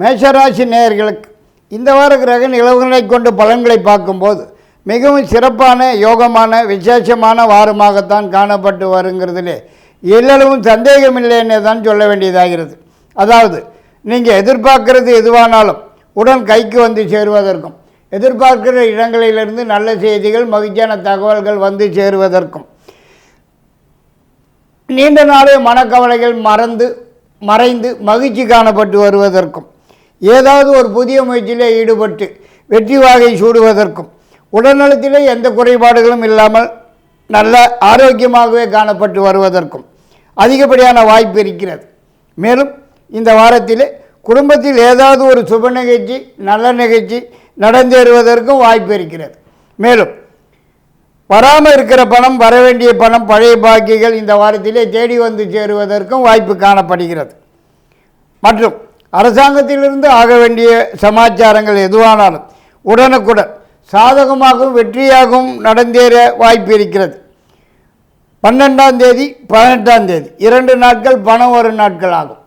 மேஷராசி நேயர்களுக்கு இந்த வார கிரக நிலவுகளை கொண்டு பலன்களை பார்க்கும்போது மிகவும் சிறப்பான யோகமான விசேஷமான வாரமாகத்தான் காணப்பட்டு வருங்கிறதுலே எல்லளவும் சந்தேகமில்லைன்னு தான் சொல்ல வேண்டியதாகிறது. அதாவது நீங்கள் எதிர்பார்க்கறது எதுவானாலும் உடன் கைக்கு வந்து சேருவதற்கும் எதிர்பார்க்கிற இடங்களிலிருந்து நல்ல செய்திகள் மகிழ்ச்சியான தகவல்கள் வந்து சேருவதற்கும் நீண்ட நாளே மனக்கவலைகள் மறந்து மறைந்து மகிழ்ச்சி காணப்பட்டு வருவதற்கும் ஏதாவது ஒரு புதிய முயற்சியிலே ஈடுபட்டு வெற்றி வாகை சூடுவதற்கும் உடல்நலத்திலே எந்த குறைபாடுகளும் இல்லாமல் நல்ல ஆரோக்கியமாகவே காணப்பட்டு வருவதற்கும் அதிகப்படியான வாய்ப்பு இருக்கிறது. மேலும் இந்த வாரத்திலே குடும்பத்தில் ஏதாவது ஒரு சுப நிகழ்ச்சி நல்ல நிகழ்ச்சி நடந்தேறுவதற்கும் வாய்ப்பு இருக்கிறது. மேலும் வராமல் இருக்கிற பணம் வர வேண்டிய பணம் பழைய பாக்கிகள் இந்த வாரத்திலே தேடி வந்து சேருவதற்கும் வாய்ப்பு காணப்படுகிறது. மற்றும் அரசாங்கத்திலிருந்து ஆக வேண்டிய சமாச்சாரங்கள் எதுவானாலும் உடனுக்குடன் சாதகமாகவும் வெற்றியாகவும் நடந்தேற வாய்ப்பு இருக்கிறது. பன்னெண்டாம் தேதி பதினெட்டாம் தேதி இரண்டு நாட்கள் பணம் வரும் நாட்கள் ஆகும்.